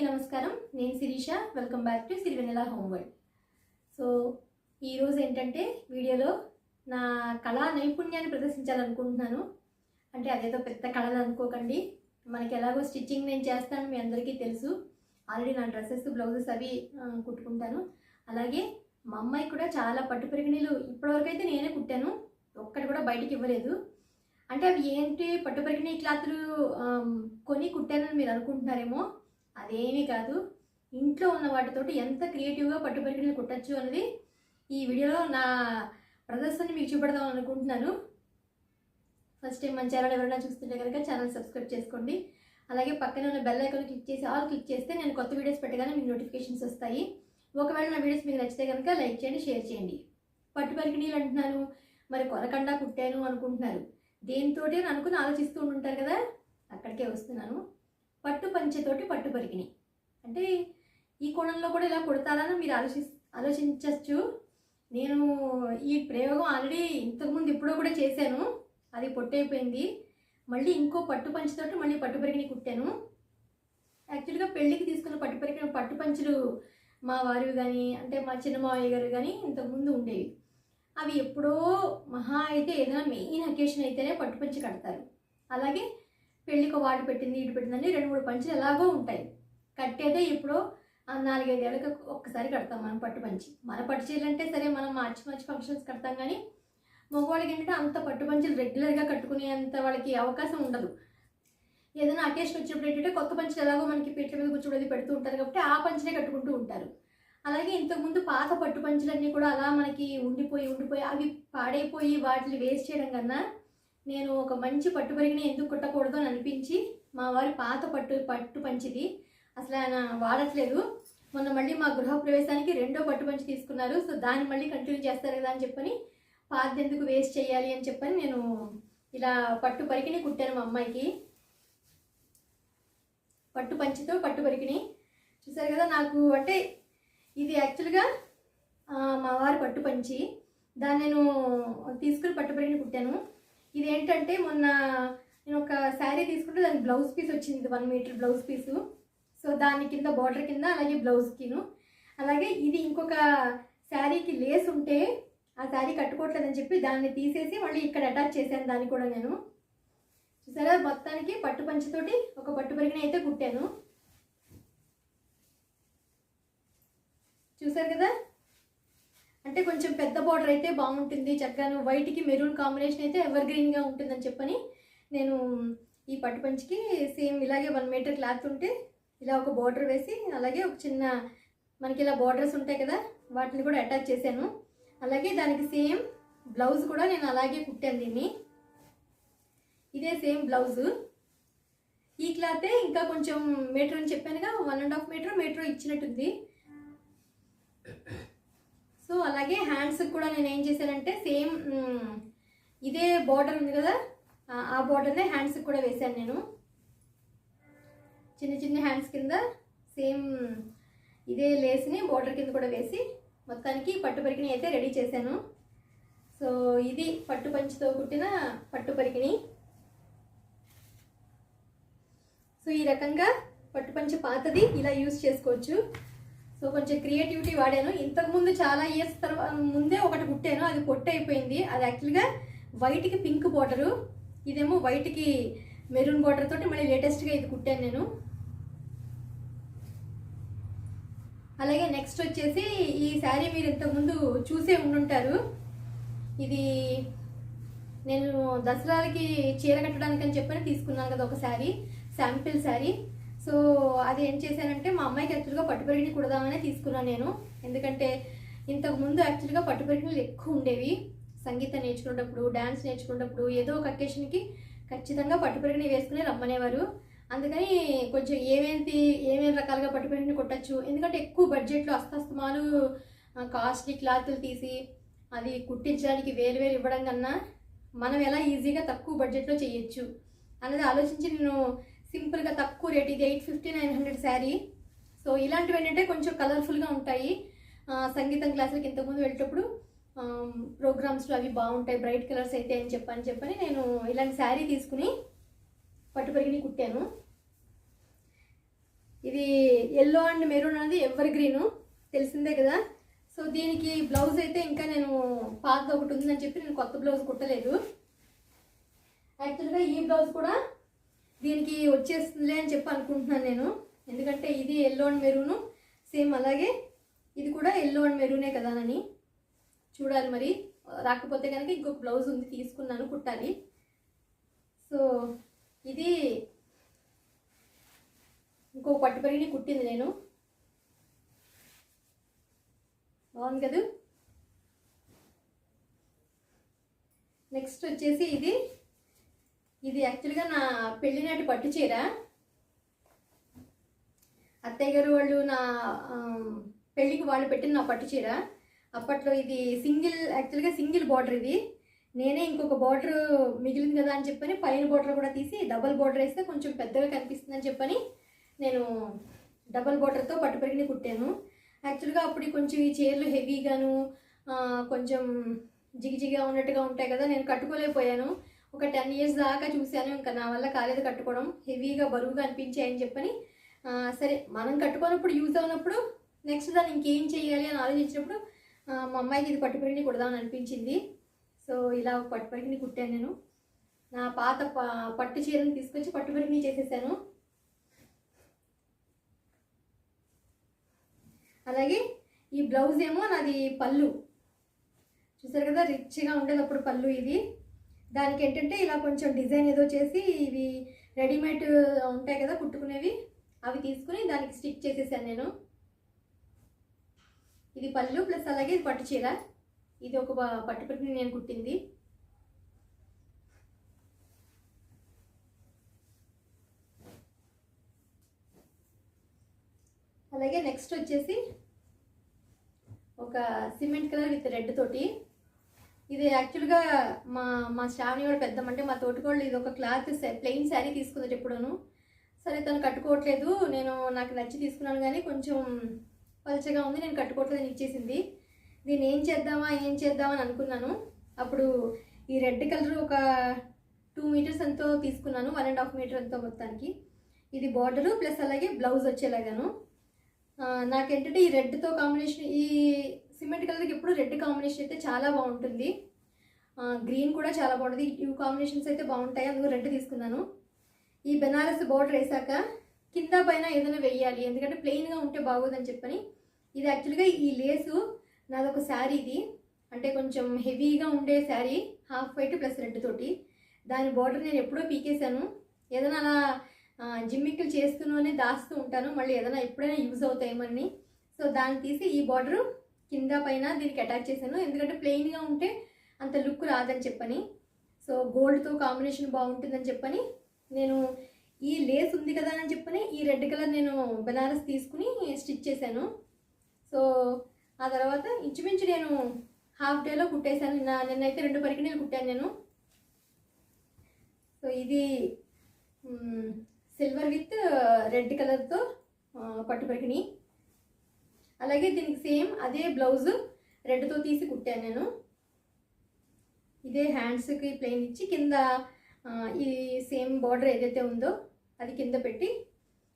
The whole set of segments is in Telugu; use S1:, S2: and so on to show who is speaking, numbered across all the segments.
S1: అందరికీ నమస్కారం. నేను Sirisha. Welcome back to Sirivennela home world so ఈరోజు ఏంటంటే వీడియోలో నా కళా నైపుణ్యాన్ని ప్రదర్శించాలనుకుంటున్నాను. అంటే అదేదో పెద్ద కళలు అనుకోకండి. మనకి ఎలాగో స్టిచ్చింగ్ నేను చేస్తాను మీ అందరికీ తెలుసు. ఆల్రెడీ నా డ్రెస్సెస్ బ్లౌజెస్ అవి కుట్టుకుంటాను. అలాగే మా అమ్మాయి కూడా చాలా పట్టు పరిగిణీలు ఇప్పటివరకు అయితే నేనే కుట్టాను. ఒక్కటి కూడా బయటికి ఇవ్వలేదు. అంటే అవి ఏంటి పట్టు పరిగిణీ క్లాతులు కొని కుట్టానని మీరు అనుకుంటున్నారేమో. అదేమీ కాదు. ఇంట్లో ఉన్న వాటితోటి ఎంత క్రియేటివ్గా పట్టు కుట్టచ్చు అనేది ఈ వీడియోలో నా ప్రదర్శనని మీకు చూపెడదాం అనుకుంటున్నాను. ఫస్ట్ టైం మన ఛానల్ ఎవరైనా చూస్తుంటే కనుక ఛానల్ సబ్స్క్రైబ్ చేసుకోండి. అలాగే పక్కనే ఉన్న బెల్ ఐకాన్ క్లిక్ చేసి ఆల్ క్లిక్ చేస్తే నేను కొత్త వీడియోస్ పెట్టగానే మీకు నోటిఫికేషన్స్ వస్తాయి. ఒకవేళ నా వీడియోస్ మీకు నచ్చితే కనుక లైక్ చేయండి షేర్ చేయండి. పట్టు పరికిణీలు అంటున్నాను. మరి కొరకండా కుట్టాను అనుకుంటున్నారు. దేనితోటి అని అనుకుని ఆలోచిస్తూ ఉంటుంటారు కదా? అక్కడికే వస్తున్నాను. పట్టు పంచెతోటి పట్టు పరికిణి అంటే ఈ కోణంలో కూడా ఇలా కుడతారని మీరు ఆలోచి ఆలోచించవచ్చు నేను ఈ ప్రయోగం ఆల్రెడీ ఇంతకుముందు ఎప్పుడో కూడా చేశాను. అది పొట్టైపోయింది. మళ్ళీ ఇంకో పట్టు పంచతోటి మళ్ళీ పట్టు పరికిణి కుట్టాను. యాక్చువల్గా పెళ్ళికి తీసుకున్న పట్టు పరికిణి పట్టు పంచులు మా వారివి కానీ అంటే మా చిన్న మావయ్య గారు కానీ ఇంతకుముందు ఉండేవి. అవి ఎప్పుడో మహా అయితే ఏదైనా మెయిన్ అకేషన్ అయితేనే పట్టు పంచి కడతారు. అలాగే పెళ్ళికి వాడు పెట్టింది ఇటు పెట్టిందని రెండు మూడు పంచులు ఎలాగో ఉంటాయి. కట్టేదే ఇప్పుడు ఆ నాలుగైదేళ్ళకి ఒక్కసారి కడతాం మనం పట్టు పంచి. మన పట్టు చీరలు అంటే సరే మనం మార్చి మార్చి ఫంక్షన్స్ కడతాం కానీ మగవాళ్ళకి ఏంటంటే అంత పట్టు పంచులు రెగ్యులర్గా కట్టుకునేంత వాళ్ళకి అవకాశం ఉండదు. ఏదైనా అకేషన్ వచ్చినప్పుడు ఏంటంటే కొత్త పంచులు ఎలాగో మనకి పీట్ల మీద కూర్చోబడి పెడుతూ ఉంటారు కాబట్టి ఆ పంచనే కట్టుకుంటూ ఉంటారు. అలాగే ఇంతకుముందు పాత పట్టు పంచులన్నీ కూడా అలా మనకి ఉండిపోయి ఉండిపోయి అవి పాడైపోయి వాటిని వేస్ట్ చేయడం కన్నా నేను ఒక మంచి పట్టు పరిగిని ఎందుకు కుట్టకూడదు అని అనిపించి మా వారి పాత పట్టు పట్టు పంచిది. అసలు ఆయన వాడట్లేదు. మొన్న మళ్ళీ మా గృహ ప్రవేశానికి రెండో పట్టు పంచి తీసుకున్నారు. సో దాన్ని మళ్ళీ కంటిన్యూ చేస్తారు కదా అని చెప్పని పాత ఎందుకు వేస్ట్ చేయాలి అని చెప్పని నేను ఇలా పట్టు పరికిని కుట్టాను మా అమ్మాయికి. పట్టు పంచితో పట్టు పరికిని చూసారు కదా నాకు అంటే ఇది యాక్చువల్గా మా వారి పట్టు పంచి. దాన్ని నేను తీసుకుని పట్టు పరికిని కుట్టాను. ఇది ఏంటంటే మొన్న నేను ఒక శారీ తీసుకుంటే దానికి బ్లౌజ్ పీస్ వచ్చింది ఇది one metre blouse piece. So దాని కింద బార్డర్ కింద అలాగే బ్లౌజ్కిను అలాగే ఇది ఇంకొక శారీకి లేస్ ఉంటే ఆ శారీ కట్టుకోవట్లేదని చెప్పి దాన్ని తీసేసి మళ్ళీ ఇక్కడ అటాచ్ చేశాను దాన్ని కూడా నేను. చూసారా? మొత్తానికి పట్టు పంచతోటి ఒక పట్టు పరిగిన అయితే కుట్టాను. చూసారు కదా? అంటే కొంచెం పెద్ద బార్డర్ అయితే బాగుంటుంది. చక్కగాను వైట్కి మెరూన్ కాంబినేషన్ అయితే ఎవర్ గ్రీన్గా ఉంటుందని చెప్పని నేను ఈ పట్టు పంచికి సేమ్ ఇలాగే వన్ మీటర్ క్లాత్ ఉంటే ఇలా ఒక బార్డర్ వేసి అలాగే ఒక చిన్న మనకి ఇలా బార్డర్స్ ఉంటాయి కదా వాటిని కూడా అటాచ్ చేశాను. అలాగే దానికి సేమ్ బ్లౌజ్ కూడా నేను అలాగే కుట్టాను దీన్ని. ఇదే సేమ్ బ్లౌజ్ ఈ క్లాతే ఇంకా కొంచెం మీటర్ అని చెప్పానుగా one and half metre metre ఇచ్చినట్టుంది. So అలాగే హ్యాండ్స్కి కూడా నేను ఏం చేశానంటే సేమ్ ఇదే బార్డర్ ఉంది కదా ఆ- బార్డర్నే హ్యాండ్స్కి కూడా వేశాను నేను. చిన్న చిన్న హ్యాండ్స్ కింద సేమ్ ఇదే లేస్ని బార్డర్ కింద కూడా వేసి మొత్తానికి పట్టు పరికిణి అయితే రెడీ చేశాను. సో ఇది పట్టు పంచితో కుట్టిన పట్టు పరికిణి. సో ఈ రకంగా పట్టు పంచి పాతది ఇలా యూస్ చేసుకోవచ్చు. సో కొంచెం క్రియేటివిటీ వాడాను. ఇంతకుముందు చాలా ఇయర్స్ తర్వాత ముందే ఒకటి కుట్టాను. అది కొట్టయిపోయింది అది యాక్చువల్గా వైట్కి పింక్ బార్డరు ఇదేమో వైట్కి మెరూన్ బార్డర్ తోటి మళ్ళీ లేటెస్ట్గా ఇది కుట్టాను నేను. అలాగే నెక్స్ట్ వచ్చేసి ఈ శారీ మీరు ఇంతకుముందు చూసే ఉండుంటారు. ఇది నేను దసరాలకి చీర కట్టడానికి అని చెప్పని తీసుకున్నాను కదా ఒక శారీ శాంపిల్ శారీ సో అది ఏం చేశానంటే మా అమ్మాయికి యాక్చువల్గా పట్టు కుడదామనే తీసుకున్నాను నేను. ఎందుకంటే ఇంతకుముందు యాక్చువల్గా పట్టు ఎక్కువ ఉండేవి. సంగీతం నేర్చుకునేటప్పుడు డ్యాన్స్ నేర్చుకునేటప్పుడు ఏదో ఒక అకేషన్కి ఖచ్చితంగా పట్టు పరిగిణి వేసుకుని రమ్మనేవారు. అందుకని కొంచెం ఏమేంటి ఏమేమి రకాలుగా పట్టు పరిగిణి కుట్టచ్చు. ఎందుకంటే ఎక్కువ బడ్జెట్లో అస్తస్తమాలు కాస్ట్లీ క్లాతులు తీసి అది కుట్టించడానికి వేరు వేరు ఇవ్వడం కన్నా మనం ఎలా ఈజీగా తక్కువ బడ్జెట్లో చేయొచ్చు అనేది ఆలోచించి నేను సింపుల్గా తక్కువ రేట్ ఇది eight fifty nine hundred sari. So ఇలాంటివి ఏంటంటే కొంచెం కలర్ఫుల్గా ఉంటాయి. సంగీతం క్లాసులకు ఇంతకుముందు వెళ్ళేటప్పుడు ప్రోగ్రామ్స్లో అవి బాగుంటాయి బ్రైట్ కలర్స్ అయితే అని చెప్పని చెప్పని నేను ఇలాంటి శారీ తీసుకుని పట్టు పరిగిని కుట్టాను. ఇది ఎల్లో అండ్ మెరూన్ అనేది ఎవర్ గ్రీను తెలిసిందే కదా? సో దీనికి బ్లౌజ్ అయితే ఇంకా నేను పాత ఒకటి ఉందని చెప్పి నేను కొత్త బ్లౌజ్ కుట్టలేదు. యాక్చువల్గా ఈ బ్లౌజ్ కూడా దీనికి వచ్చేస్తుందిలే అని చెప్పి అనుకుంటున్నాను నేను. ఎందుకంటే ఇది ఎల్లో అండ్ మెరూను సేమ్ అలాగే ఇది కూడా ఎల్లో అండ్ మెరూనే కదా అని. చూడాలి మరి. రాకపోతే కనుక ఇంకొక బ్లౌజ్ ఉంది తీసుకున్నాను కుట్టాలి. సో ఇది ఇంకో పట్టు పరిగిని కుట్టింది నేను. బాగుంది కదా? నెక్స్ట్ వచ్చేసి ఇది ఇది యాక్చువల్గా నా పెళ్ళి నాటి పట్టు చీర. అత్తయ్య గారు వాళ్ళు నా పెళ్ళికి వాళ్ళు పెట్టిన నా పట్టు చీర. అప్పట్లో ఇది సింగిల్ యాక్చువల్గా సింగిల్ బార్డర్ ఇది. నేనే ఇంకొక బార్డర్ మిగిలింది కదా అని చెప్పని పైన బార్డర్ కూడా తీసి డబల్ బార్డర్ వేస్తే కొంచెం పెద్దగా కనిపిస్తుందని చెప్పని నేను డబల్ బార్డర్తో పట్టు కుట్టాను. యాక్చువల్గా అప్పుడు కొంచెం ఈ చీరలు హెవీగాను కొంచెం జిగిజిగా ఉన్నట్టుగా ఉంటాయి కదా నేను కట్టుకోలేకపోయాను. ఒక టెన్ ఇయర్స్ దాకా చూశాను. ఇంకా నా వల్ల కాలేదు కట్టుకోవడం. హెవీగా బరువుగా అనిపించాయని చెప్పని సరే మనం కట్టుకున్నప్పుడు యూజ్ అవునప్పుడు నెక్స్ట్ దాన్ని ఇంకేం చేయాలి అని ఆలోచించినప్పుడు మా అమ్మాయికి ఇది పట్టుపరిని కుడదామని అనిపించింది. సో ఇలా ఒక పట్టుపరిని కుట్టాను నేను. నా పాత ప- పట్టు చీరను తీసుకొచ్చి పట్టుపరిని చేసేసాను. అలాగే ఈ బ్లౌజ్ ఏమో నాది పళ్ళు. చూసారు కదా రిచ్గా ఉండేది అప్పుడు పళ్ళు ఇది. దానికి ఏంటంటే ఇలా కొంచెం డిజైన్ ఏదో చేసి ఇవి రెడీమేడ్ ఉంటాయి కదా కుట్టుకునేవి అవి తీసుకుని దానికి స్టిక్ చేసేసాను నేను. ఇది పళ్ళు ప్లస్ అలాగే ఇది పట్టు చీర. ఇది ఒక ప- పట్టు నేను కుట్టింది. అలాగే నెక్స్ట్ వచ్చేసి ఒక సిమెంట్ కలర్ విత్ రెడ్ తోటి ఇది యాక్చువల్గా మా మా శ్రావణి కూడా పెద్దమంటే మా తోటికోళ్ళు ఇది ఒక క్లాత్ ప్లెయిన్ శారీ తీసుకుందట ఎప్పుడూను. సరే తను కట్టుకోవట్లేదు నేను నాకు నచ్చి తీసుకున్నాను కానీ కొంచెం పలచగా ఉంది నేను కట్టుకోవట్లేదు అని ఇచ్చేసింది. దీన్ని ఏం చేద్దామా ఏం చేద్దామా అని అనుకున్నాను. అప్పుడు ఈ రెడ్ కలర్ ఒక టూ మీటర్స్ ఎంతో తీసుకున్నాను వన్ అండ్ హాఫ్ మీటర్ ఎంతో మొత్తానికి. ఇది బార్డరు ప్లస్ అలాగే బ్లౌజ్ వచ్చేలాగాను. నాకేంటంటే ఈ రెడ్తో కాంబినేషన్ ఈ సిమెంట్ కలర్కి ఎప్పుడు రెడ్ కాంబినేషన్ అయితే చాలా బాగుంటుంది. గ్రీన్ కూడా చాలా బాగుంటుంది. ఈ కాంబినేషన్స్ అయితే బాగుంటాయి. అందుకు రెడ్ తీసుకున్నాను. ఈ బెనారస్ బోర్డర్ వేసాక కింద పైన ఏదైనా వెయ్యాలి ఎందుకంటే ప్లెయిన్గా ఉంటే బాగోదని చెప్పని. ఇది యాక్చువల్గా ఈ లేసు నాదొక శారీ ఇది. అంటే కొంచెం హెవీగా ఉండే sari. Half white plus red తోటి. దాని బార్డర్ నేను ఎప్పుడో పీకేశాను. ఏదైనా అలా జిమ్మిక్కులు చేస్తూనే దాస్తూ ఉంటాను. మళ్ళీ ఏదైనా ఎప్పుడైనా యూజ్ అవుతాయేమని సో దాన్ని తీసి ఈ బార్డరు కింద పైన దీనికి అటాచ్ చేశాను. ఎందుకంటే ప్లెయిన్గా ఉంటే అంత లుక్ రాదని చెప్పని. సో గోల్డ్తో కాంబినేషన్ బాగుంటుందని చెప్పని నేను ఈ లేస్ ఉంది కదా అని చెప్పని ఈ రెడ్ కలర్ నేను బెనారస్ తీసుకుని స్టిచ్ చేశాను. సో ఆ తర్వాత ఇంచుమించు నేను హాఫ్ డేలో కుట్టేశాను. నిన్న నిన్నైతే రెండు పరికిణీలు కుట్టాను నేను. సో ఇది సిల్వర్ విత్ రెడ్ కలర్తో పట్టు పరికిణి. అలాగే దీనికి సేమ్ అదే బ్లౌజ్ రెడ్తో తీసి కుట్టాను నేను. ఇదే హ్యాండ్స్కి ప్లెయిన్ ఇచ్చి కింద ఈ సేమ్ బార్డర్ ఏదైతే ఉందో అది కింద పెట్టి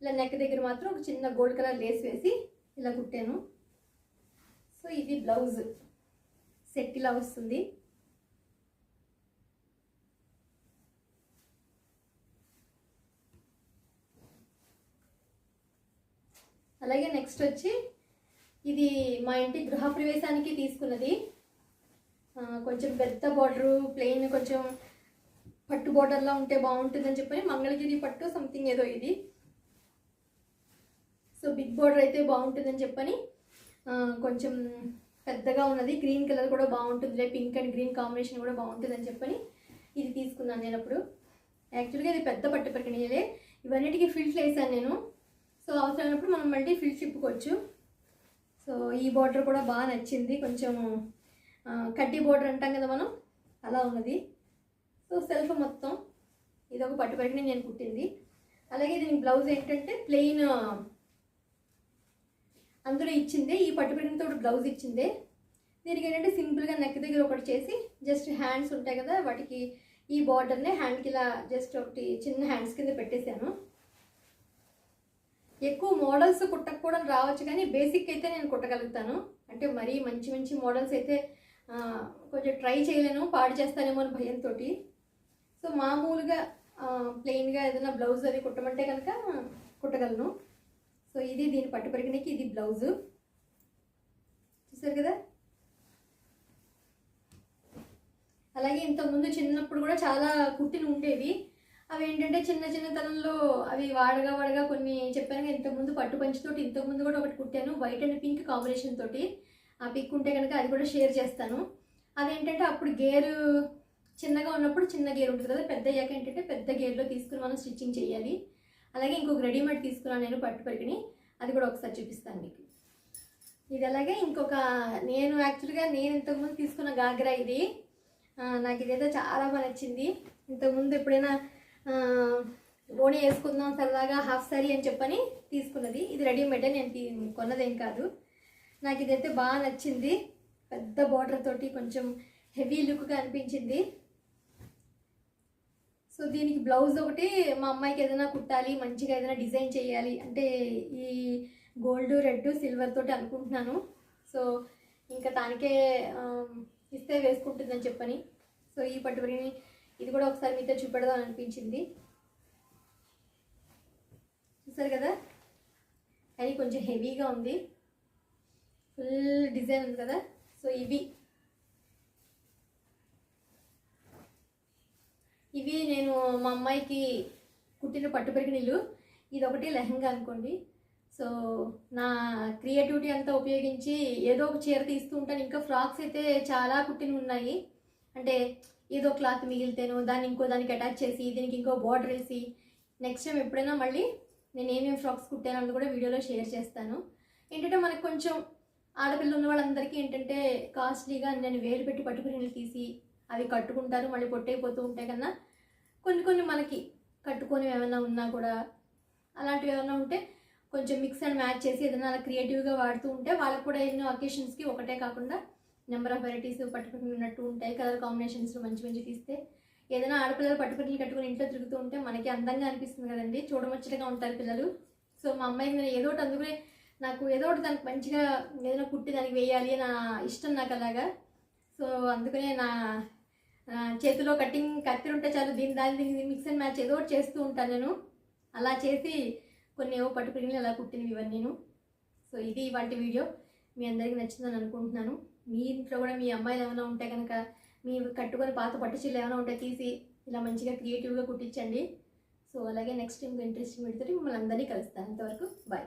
S1: ఇలా నెక్ దగ్గర మాత్రం ఒక చిన్న గోల్డ్ కలర్ లేస్ వేసి ఇలా కుట్టాను. సో ఇది బ్లౌజ్ సెట్ ఇలా వస్తుంది. అలాగే నెక్స్ట్ వచ్చి ఇది మా ఇంటి గృహప్రవేశానికి తీసుకున్నది. కొంచెం పెద్ద బార్డరు ప్లెయిన్ కొంచెం పట్టు బార్డర్లా ఉంటే బాగుంటుందని చెప్పని మంగళగిరి పట్టు సంథింగ్ ఏదో ఇది. సో బిగ్ బార్డర్ అయితే బాగుంటుందని చెప్పని కొంచెం పెద్దగా ఉన్నది. గ్రీన్ కలర్ కూడా బాగుంటుందిలే పింక్ అండ్ గ్రీన్ కాంబినేషన్ కూడా బాగుంటుందని చెప్పని ఇది తీసుకున్నాను నేను అప్పుడు. యాక్చువల్గా ఇది పెద్ద పట్టు పరికణీయలే ఇవన్నిటికీ ఫిల్ట్లు వేసాను నేను. సో అవసరమైనప్పుడు మనం మళ్ళీ ఫిల్ట్ తిప్పుకోవచ్చు సో ఈ బార్డర్ కూడా బాగా నచ్చింది. కొంచెం కడ్డీ బార్డర్ అంటాం కదా మనం అలా ఉన్నది. సో సెల్ఫ్ మొత్తం ఇది ఒక పట్టు నేను కుట్టింది. అలాగే దీనికి బ్లౌజ్ ఏంటంటే ప్లెయిన్ అందులో ఇచ్చిందే. ఈ పట్టు పరికిణితో బ్లౌజ్ ఇచ్చిందే. దీనికి ఏంటంటే సింపుల్గా నెక్ దగ్గర ఒకటి చేసి జస్ట్ హ్యాండ్స్ ఉంటాయి కదా వాటికి ఈ బార్డర్నే హ్యాండ్కి ఇలా జస్ట్ ఒకటి చిన్న హ్యాండ్స్ కింద పెట్టేశాను. ఎక్కువ మోడల్స్ కుట్టకపోవడం రావచ్చు కానీ బేసిక్ అయితే నేను కుట్టగలుగుతాను. అంటే మరీ మంచి మంచి మోడల్స్ అయితే కొంచెం ట్రై చేయలేను పాడు చేస్తానేమో అని భయంతో సో మామూలుగా ప్లెయిన్గా ఏదైనా బ్లౌజ్ అది కుట్టమంటే కనుక కుట్టగలను. సో ఇది దీని పట్టు పరిగణకి ఇది బ్లౌజు చూసారు కదా? అలాగే ఇంతకుముందు చిన్నప్పుడు కూడా చాలా కుట్టిన ఉండేవి. అవి ఏంటంటే చిన్న చిన్న తనంలో అవి వాడగా వాడగా కొన్ని చెప్పాను కదా ఇంతకుముందు పట్టు పంచుతోటి ఇంతకుముందు కూడా ఒకటి కుట్టాను వైట్ అండ్ పింక్ కాంబినేషన్ తోటి. ఆ పిక్ ఉంటే కనుక అది కూడా షేర్ చేస్తాను. అదేంటంటే అప్పుడు గేరు చిన్నగా ఉన్నప్పుడు చిన్న గేర్ ఉంటుంది కదా పెద్ద అయ్యాక ఏంటంటే పెద్ద గేర్లో తీసుకుని మనం స్టిచ్చింగ్ చేయాలి. అలాగే ఇంకొక రెడీమేడ్ తీసుకున్నాను నేను పట్టు పరికిని అది కూడా ఒకసారి చూపిస్తాను మీకు. ఇది అలాగే ఇంకొక నేను యాక్చువల్గా నేను ఇంతకుముందు తీసుకున్న గాగ్రా ఇది. నాకు ఇదైతే చాలా బాగా నచ్చింది. ఇంతకుముందు ఎప్పుడైనా ఓణి వేసుకుందాం సరదాగా హాఫ్ సారీ అని చెప్పని తీసుకున్నది. ఇది రెడీమేడే నేను కొన్నదేం కాదు. నాకు ఇదైతే బాగా నచ్చింది. పెద్ద బార్డర్ తోటి కొంచెం హెవీ లుక్గా అనిపించింది. సో దీనికి బ్లౌజ్ ఒకటి మా అమ్మాయికి ఏదైనా కుట్టాలి మంచిగా ఏదైనా డిజైన్ చేయాలి అంటే ఈ గోల్డ్ రెడ్ సిల్వర్ తోటి అనుకుంటున్నాను. సో ఇంకా దానికే ఇస్తే వేసుకుంటుందని చెప్పని. సో ఈ పట్టుబడిని ఇది కూడా ఒకసారి మీతో చూపెడదాం అనిపించింది. చూసారు కదా? అది కొంచెం హెవీగా ఉంది. ఫుల్ డిజైన్ ఉంది కదా? సో ఇవి. ఇవి నేను మా అమ్మాయికి కుట్టిన పట్టు పరికిణీలు. ఇది ఒకటి లెహంగా అనుకోండి. సో నా క్రియేటివిటీ అంతా ఉపయోగించి ఏదో ఒక చీర తీస్తూ ఉంటాను. ఇంకా ఫ్రాక్స్ అయితే చాలా కుట్టినవి ఉన్నాయి. అంటే ఏదో క్లాత్ మిగిలితేను దాన్ని ఇంకో దానికి అటాచ్ చేసి దీనికి ఇంకో బార్డర్ వేసి నెక్స్ట్ టైం ఎప్పుడైనా మళ్ళీ నేను ఏమేమి ఫ్రాక్స్ కుట్టాను అన్నది కూడా వీడియోలో షేర్ చేస్తాను. ఏంటంటే మనకు కొంచెం ఆడపిల్ల ఉన్న వాళ్ళందరికీ ఏంటంటే కాస్ట్లీగా నేను వేలు పెట్టి పట్టుకుని తీసి అవి కట్టుకుంటారు మళ్ళీ పొట్టైపోతూ ఉంటాయి కన్నా కొన్ని కొన్ని మనకి కట్టుకొని ఏమైనా ఉన్నా కూడా అలాంటివి ఏమైనా ఉంటే కొంచెం మిక్స్ అండ్ మ్యాచ్ చేసి ఏదైనా అలా క్రియేటివ్గా వాడుతూ ఉంటే వాళ్ళకు కూడా ఎన్నో అకేషన్స్కి ఒకటే కాకుండా నెంబర్ ఆఫ్ వెరైటీస్ పట్టుకుని ఉన్నట్టు ఉంటాయి. కలర్ కాంబినేషన్స్ మంచి మంచి తీస్తే ఏదైనా ఆడపిల్లలు పట్టుకుని కట్టుకుని ఇంట్లో తిరుగుతూ ఉంటే మనకి అందంగా అనిపిస్తుంది కదండి. చూడముచ్చటగా ఉంటారు పిల్లలు. సో మా అమ్మాయి నేను ఏదో ఒకటి అందుకనే నాకు ఏదో ఒకటి దానికి మంచిగా ఏదైనా కుట్టి దానికి వేయాలి నా ఇష్టం నాకు అలాగా. సో అందుకనే నా చేతిలో కటింగ్ కత్తిరి ఉంటే చాలు దీని దాని దీనికి మిక్స్ అండ్ మ్యాచ్ ఏదో ఒకటి చేస్తూ ఉంటాను నేను. అలా చేసి కొన్ని ఏవో పట్టుకుని అలా కుట్టినవి ఇవన్నీ నేను. సో ఇది ఇవాటి వీడియో. మీ అందరికీ నచ్చిందని అనుకుంటున్నాను. మీ ఇంట్లో కూడా మీ అమ్మాయిలు ఏమైనా ఉంటే కనుక మీ కట్టుకొని పాత పట్టు చీరలు ఏమైనా ఉంటే తీసి ఇలా మంచిగా క్రియేటివ్గా కుట్టించండి. సో అలాగే నెక్స్ట్ ఇంకో ఇంట్రెస్టింగ్ పెడితే మిమ్మల్ని అందరినీ కలుస్తాను అంతవరకు బాయ్